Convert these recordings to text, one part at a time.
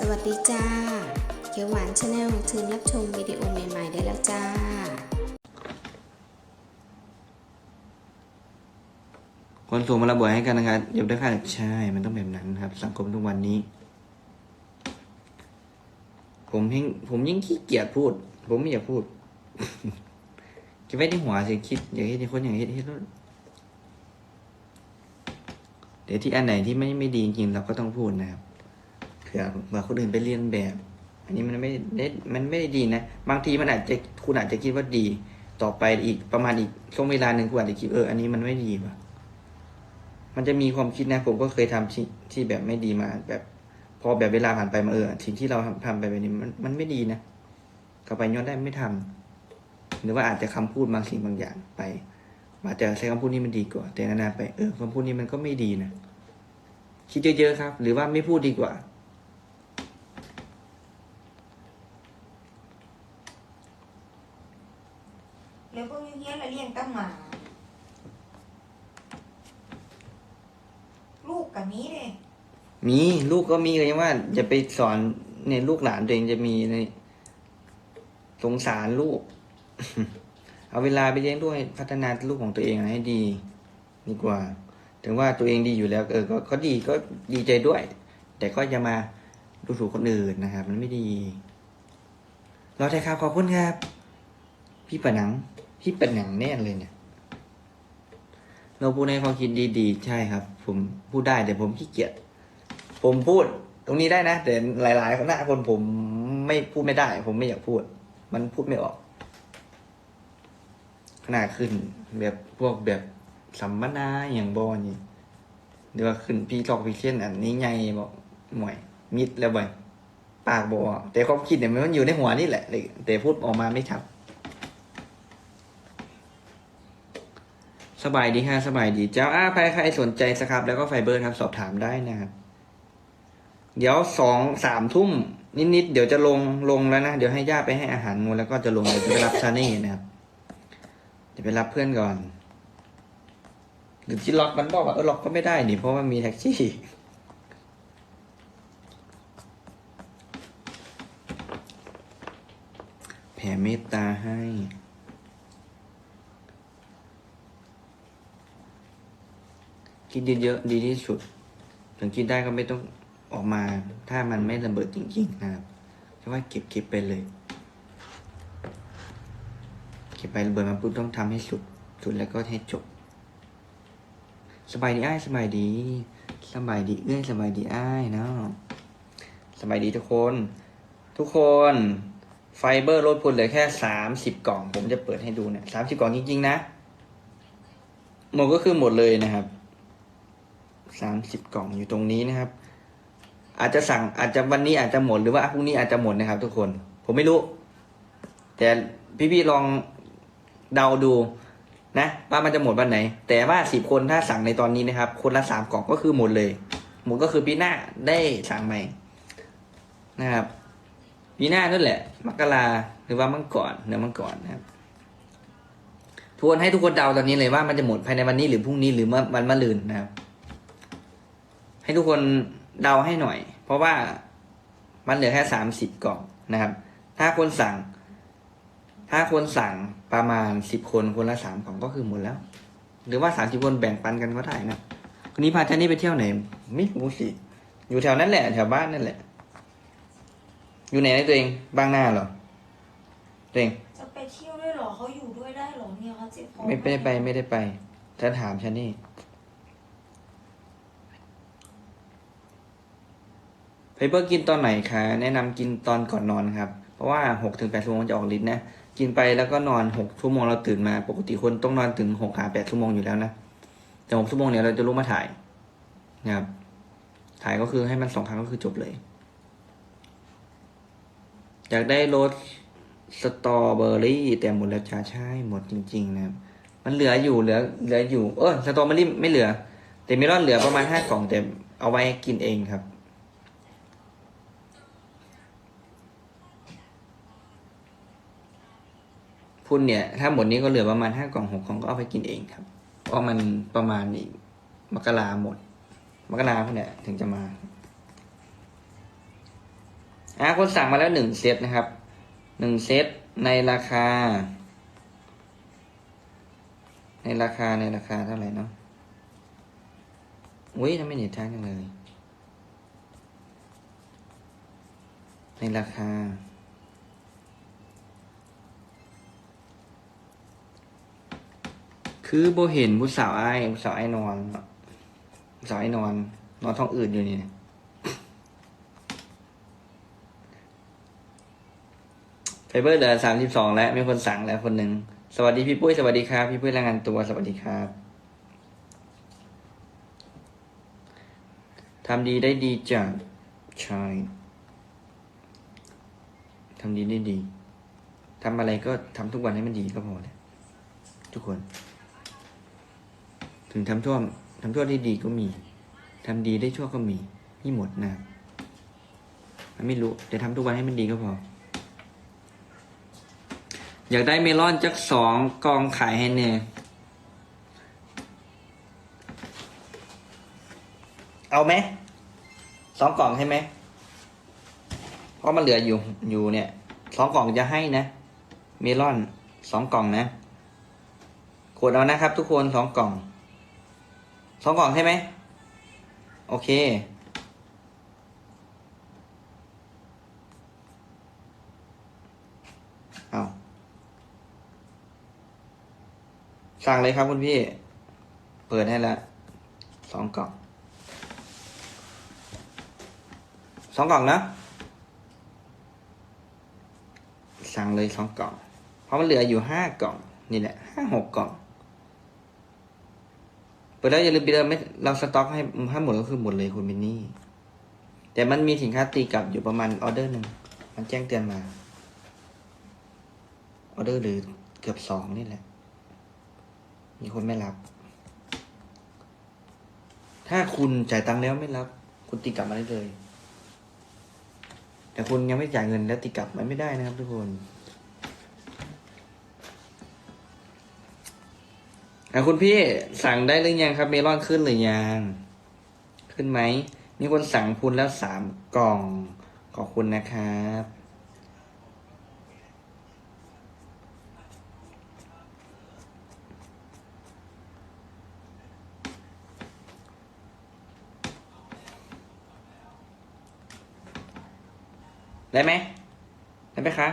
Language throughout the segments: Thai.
สวัสดีจ้า เขียวหวานชาแนลเชิญรับชมวิดีโอใหม่ ๆ ได้แล้วจ้า คนส่งมาระเบิดให้กันนะครับเดี๋ยวได้ค่ะใช่ มันต้องแบบนั้นครับ สังคมทุกวันนี้ ผมยิ่งผมยิ่งขี้เกียจพูด ผมไม่อยากพูดเก็บไว้ในหัวสิคิดอย่ากให้คนอย่างเฮ็ดเฮ็ดแล้วเดี๋ยวที่อันไหนที่ไม่ไม่ดีจริงเราก็ต้องพูดนะครับ ผื่อเผื่อคนอื่นไปเรียนแบบ อันนี้มันไม่ได้มันไม่ได้ดีนะ บางทีมันอาจจะคุณอาจจะคิดว่าดี ต่อไปอีกประมาณอีกช่วงเวลาหนึ่งคุณอาจจะคิดเอออันนี้มันไม่ดีว่ะมันจะมีความคิดนะ ผมก็เคยทำที่ที่แบบไม่ดีมาแบบ พอแบบเวลาผ่านไปมาเออสิ่งที่เราทำทำไปแบบนี้มันมันไม่ดีนะกลับไปย้อนได้ไม่ทำหรือว่าอาจจะคำพูดบางสิ่งบางอย่างไปอาจจะใช้คำพูดนี้มันดีกว่า แต่นานๆไปเออคำพูดนี้มันก็ไม่ดีนะคิดเยอะๆครับ หรือว่าไม่พูดดีกว่า แล้วพวกยูเฮี้ยนล้วเลี้ยงตั้งหมาลูกกับนี้เลยมีลูกก็มีเลยว่าจะไปสอนเนี่ยลูกหลานตัวเองจะมีในสงสารลูก เอาเวลาไปเลี้ยงลูกให้พัฒนาลูกของตัวเองให้ดี ดีกว่า ถึงว่าตัวเองดีอยู่แล้ว เออ ก็ก็ดีก็ดีใจด้วย แต่ก็จะมาดูถูกคนอื่นนะครับ มันไม่ดี รอไทยครับขอบคุณครับ พี่ปะหนัง พี่เปะหนังแน่นเลยเนี่ย เราพูดในความคิดดีๆ ใช่ครับ ผมพูดได้แต่ผมขี้เกียจผมพูด ตรงนี้ได้นะแต่หลายๆคนหน้าคนผมไม่พูดไม่ได้ ผมไม่อยากพูด มันพูดไม่ออกขนาดขึ้นแบบพวกแบบสัมมนาอย่างบอนี่หรือว่าขึ้นพี่ทอกพี่เช่นอันนี้ไงบอกหม่วยมิดแล้วบ่อยปากบอกแต่ความคิดเนี่ยมันอยู่ในหัวนี่แหละแต่พูดออกมาไม่ชัด สบายดีค่ะสบายดี เจ้าอ้าใครใครสนใจสครับ แล้วก็ไฟเบอร์ครับ สอบถามได้นะครับ เดี๋ยวสองสามทุ่มนิดๆเดี๋ยวจะลงลงแล้วนะ เดี๋ยวให้ย่าไปให้อาหารงูแล้วก็จะลงเดี๋ยวจะไปรับชาเน่นะครับเดี๋ยวไปรับเพื่อนก่อน หรือที่ล็อกมันบอกว่าเออล็อกก็ไม่ได้นี่เพราะว่ามีแท็กซี่แผ่เมตตาให้ คิดเยอะๆดีที่สุด ถึงคิดได้ก็ไม่ต้องออกมา ถ้ามันไม่ระเบิดจริงๆนะครับแค่ว่าเก็บเก็บไปเลย เก็บไประเบิดมาปุ๊บต้องทำให้สุด สุดแล้วก็ให้จบ สบายดีไอ้สบายดี สบายดีเอื้อยสบายดีไอ้เนาะสบายดีทุกคน ทุกคนไฟเบอร์ลดพุนเหลือแค่สามสิบกล่อง ผมจะเปิดให้ดูเนี่ยสามสิบกล่องจริงๆนะ หมดก็คือหมดเลยนะครับ สามสิบกล่องอยู่ตรงนี้นะครับ อาจจะสั่งอาจจะวันนี้อาจจะหมดหรือว่าพรุ่งนี้อาจจะหมดนะครับ ทุกคน ผมไม่รู้ แต่พี่ๆลองเดาดูนะว่ามันจะหมดวันไหน แต่ว่าสิบคนถ้าสั่งในตอนนี้นะครับ คนละสามกล่องก็คือหมดเลย หมดก็คือปีหน้าได้สั่งใหม่นะครับปีหน้านั่นแหละ มกราหรือว่ามังก่อนเนื้อมังก่อนนะครับทวนให้ทุกคนเดาตอนนี้เลยว่ามันจะหมดภายในวันนี้หรือพรุ่งนี้หรือวันมะรืนนะครับ ให้ทุกคนเดาให้หน่อย เพราะว่ามันเหลือแค่สามสิบกล่องนะครับ ถ้าคนสั่ง ถ้าคนสั่งประมาณสิบคนคนละสามกล่องก็คือหมดแล้ว หรือว่าสามสิบคนแบ่งปันกันก็ได้นะคนนี้พาเจนนี่ไปเที่ยวไหนไม่รู้สิอยู่แถวนั้นแหละแถวบ้านนั่นแหละ อยู่ไหนนะตัวเองบางหน้าเหรอตัวเองจะไปเที่ยวด้วยเหรอเขาอยู่ด้วยได้เหรอเนี่ยเขาเจ็บคอไม่ได้ไปไม่ได้ไปฉันถามฉันนี่ ไฟเบอร์กินตอนไหนคะ แนะนำกินตอนก่อนนอนครับ เพราะว่าหกถึงแปดชั่วโมงจะออกฤทธิ์นะ กินไปแล้วก็นอนหกชั่วโมงเราตื่นมา ปกติคนต้องนอนถึงหกหาแปดชั่วโมงอยู่แล้วนะ แต่หกชั่วโมงเนี่ยเราจะลุกมาถ่ายนะครับ ถ่ายก็คือให้มันสองครั้งก็คือจบเลย อยากได้รสสตรอเบอรี่แต่หมดแล้วจ้าใช่หมดจริง ๆ นะครับ มันเหลืออยู่เหลือเหลืออยู่ เออสตรอเบอรี่ไม่เหลือ แต่เมลอนเหลือประมาณห้ากล่องแต่เอาไว้กินเองครับ พุ่นเนี่ย ถ้าหมดนี้ก็เหลือประมาณห้ากล่องหกกล่องก็เอาไปกินเองครับ เพราะมันประมาณนี้มกราหมด มกราพวกเนี่ยถึงจะมาอะคนสั่งมาแล้วหนึ่งเซตนะครับหนึ่งเซตในราคา ในราคาในราคาเท่าไหร่เนาะอุ้ยทำไมเน็ตช้าจังเลย ในราคา คือโบเห็นผู้สาวไอ้ผู้สาวไอ้นอนผู้สาวไอ้นอน นอนท้องอืดอยู่นี่ไฟเบอร์เหลือสามสิบสองแล้วมีคนสั่งแล้วคนหนึ่งสวัสดีพี่ปุ้ยสวัสดีครับ พี่ปุ้ยรายงานตัวสวัสดีครับทำดีได้ดีจังใช่ทำดีได้ดีทำอะไรก็ทำทุกวันให้มันดีก็พอเลยทุกคน ถึงทำชั่วทำชั่วได้ดีก็มีทำดีได้ชั่วก็มีมีหมดนะ มันไม่รู้แต่ทำทุกวันให้มันดีก็พอ อยากได้เมลอนจักสองกองขายให้เนี่ยเอาไหมสองกล่องใช่ไหมเพราะมันเหลืออยู่อยู่เนี่ยสองกล่องจะให้นะ เมลอนสองกล่องนะกดเอานะครับทุกคนสองกล่อง สองกล่องใช่ไหม โอเค เอาสั่งเลยครับคุณพี่ เปิดให้แล้วสองกล่อง สองกล่องนะ สั่งเลยสองกล่อง เพราะมันเหลืออยู่ห้ากล่อง นี่แหละห้าหกกล่อง ดแล้วอย่าลืมไปเดิมไม่เราสต็อกให้ถ้าหมดก็คือหมดเลยคุณมินนี่ แต่มันมีสินค้าตีกลับอยู่ประมาณออเดอร์หนึ่งมันแจ้งเตือนมา ออเดอร์หรือเกือบสองนี่แหละ มีคนไม่รับ ถ้าคุณจ่ายตังค์แล้วไม่รับ คุณตีกลับมาได้เลย แต่คุณยังไม่จ่ายเงินแล้วตีกลับมันไม่ได้นะครับทุกคน แต่คุณพี่สั่งได้หรือยังครับ เมลอนขึ้นหรือยัง ขึ้นไหม มีคนสั่งคุณแล้วสามกล่อง ขอบคุณนะครับ ได้ไหม ได้ไหมคะ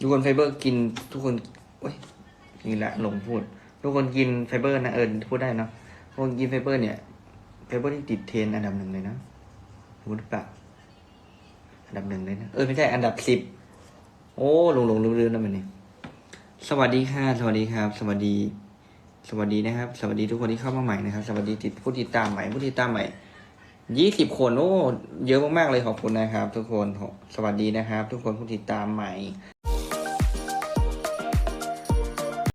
ทุกคนไฟเบอร์กินทุกคนโอ้ย นี่แหละหลงพูด ทุกคนกินไฟเบอร์นะเออพูดได้เนาะทุกคนกินไฟเบอร์เนี่ยไฟเบอร์ที่ติดเทรนอันดับหนึ่งเลยนะรู้หรือเปล่าอันดับหนึ่งเลยนะเออไม่ใช่อันดับสิบโอ้หลงหลงลืมลืมแล้วมันนี่สวัสดีค่ะ สวัสดีครับ สวัสดี สวัสดีนะครับ สวัสดีทุกคนที่เข้ามาใหม่นะครับ สวัสดีติดผู้ติดตามใหม่ผู้ติดตามใหม่ยี่สิบคนโอ้เยอะมากๆเลยขอบคุณนะครับ ทุกคนสวัสดีนะครับ ทุกคนผู้ติดตามใหม่